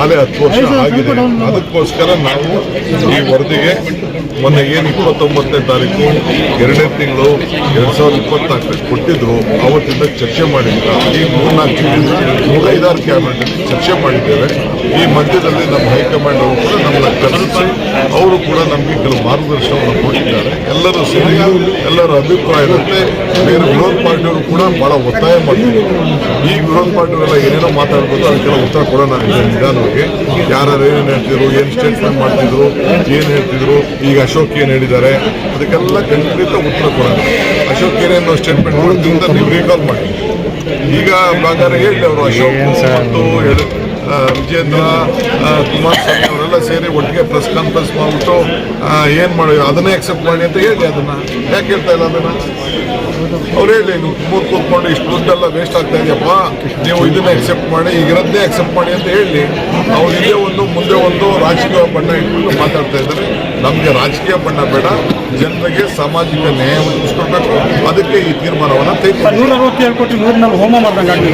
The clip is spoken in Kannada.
ಹತ್ತು ವರ್ಷ ಆಗಿದೆ. ಅದಕ್ಕೋಸ್ಕರ ನಾವು ಈ ವರದಿಗೆ ಮೊನ್ನೆ ಏನು ಇಪ್ಪತ್ತೊಂಬತ್ತನೇ ತಾರೀಕು ಎರಡನೇ ತಿಂಗಳು ಎರಡ್ ಸಾವಿರದ ಇಪ್ಪತ್ನಾಲ್ಕರಲ್ಲಿ ಕೊಟ್ಟಿದ್ರು. ಅವತ್ತಿಂದ ಚರ್ಚೆ ಮಾಡಿಲ್ಲ ಈ ಮೂರ್ನಾಲ್ಕು ಮೂರು ಐದಾರು ಕ್ಯಾಬಿನೆಟ್ ಚರ್ಚೆ ಮಾಡಿದ್ದೇವೆ. ಈ ಮಧ್ಯದಲ್ಲಿ ನಮ್ಮ ಹೈಕಮಾಂಡ್ ಅವರು ಕೂಡ ನಮ್ಮನ್ನ ಕರೆಸಿ ಅವರು ಕೂಡ ನಮಗೆ ಕೆಲವು ಮಾರ್ಗದರ್ಶನವನ್ನು ಕೊಟ್ಟಿದ್ದಾರೆ. ಎಲ್ಲರ ಸೇರಿ ಎಲ್ಲರ ಅಭಿಪ್ರಾಯದಂತೆ ಬೇರೆ ವಿರೋಧ ಪಾರ್ಟಿಯವರು ಕೂಡ ಬಹಳ ಒತ್ತಾಯ ಮಾಡಿದ್ದಾರೆ ಈ ವಿರೋಧ ಪಾರ್ಟಿಯವರೆಲ್ಲ ಏನೇನೋ ಮಾತಾಡ್ಬೋದು ಅದಕ್ಕೆಲ್ಲ ಉತ್ತರ ಕೊಡೋಣ ಇದೆ ನಿಧಾನವಾಗಿ ಯಾರು ಏನೇನು ಹೇಳ್ತಿದ್ರು ಏನು ಸ್ಟೇಟ್ಮೆಂಟ್ ಮಾಡ್ತಿದ್ರು ಏನು ಹೇಳ್ತಿದ್ರು ಈಗ ಅಶೋಕ್ ಏನು ಹೇಳಿದ್ದಾರೆ ಅದಕ್ಕೆಲ್ಲ ಖಂಡಿತ ಉತ್ತರ ಕೊಡೋದು ಅಶೋಕ್ ಏನೇನು ಸ್ಟೇಟ್ಮೆಂಟ್ ಕೊಡೋದ್ರಿಂದ ನೀವು ರೀಕಾಲ್ ಮಾಡಿ. ಈಗ ಬಂಗಾರ ಹೇಳಿ ಅವರು ಅಶೋಕ್ ಮತ್ತು ಹೇಳಿ. ವಿಜೇಂದ್ರ ಕುಮಾರಸ್ವಾಮಿ ಅವರೆಲ್ಲ ಸೇರಿ ಒಟ್ಟಿಗೆ ಪ್ರೆಸ್ ಕಾನ್ಫರೆನ್ಸ್ ಮಾಡಿಬಿಟ್ಟು ಏನು ಮಾಡಿ, ಅದನ್ನೇ ಅಕ್ಸೆಪ್ಟ್ ಮಾಡಿ ಅಂತ ಹೇಳಿ ಅದನ್ನು. ಯಾಕೆ ಹೇಳ್ತಾ ಇಲ್ಲ ಅದನ್ನು? ಅವ್ರು ಹೇಳಿ, ನೀವು ಮೂರು ಕೂತ್ಕೊಂಡು ಇಷ್ಟು ದುಡ್ಡೆಲ್ಲ ವೇಸ್ಟ್ ಆಗ್ತಾ ಇದೆಯಪ್ಪ. ನೀವು ಇದನ್ನ ಅಕ್ಸೆಪ್ಟ್ ಮಾಡಿ ಈಗಿರೋದನ್ನೇ ಅಕ್ಸೆಪ್ಟ್ ಮಾಡಿ ಅಂತ ಹೇಳಿ, ಅವ್ರು ಇದೇ ಒಂದು, ಮುಂದೆ ಒಂದು ರಾಜಕೀಯ ಬಣ್ಣ ಇದ್ದಾರೆ ನಮಗೆ ರಾಜಕೀಯ ಬಣ್ಣ ಬೇಡ ಜನರಿಗೆ ಸಾಮಾಜಿಕ ನ್ಯಾಯ ಒದಗಿಸ್ಕೊಡ್ಬೇಕು ಅದಕ್ಕೆ ಈ ತೀರ್ಮಾನವನ್ನು ತೆಗೆದು ನೂರ ಅರವತ್ತೇಳು ಕೋಟಿ ನೂರಿನಲ್ಲಿ ಹೋಮ ಮಾಡಿದಂಗೆ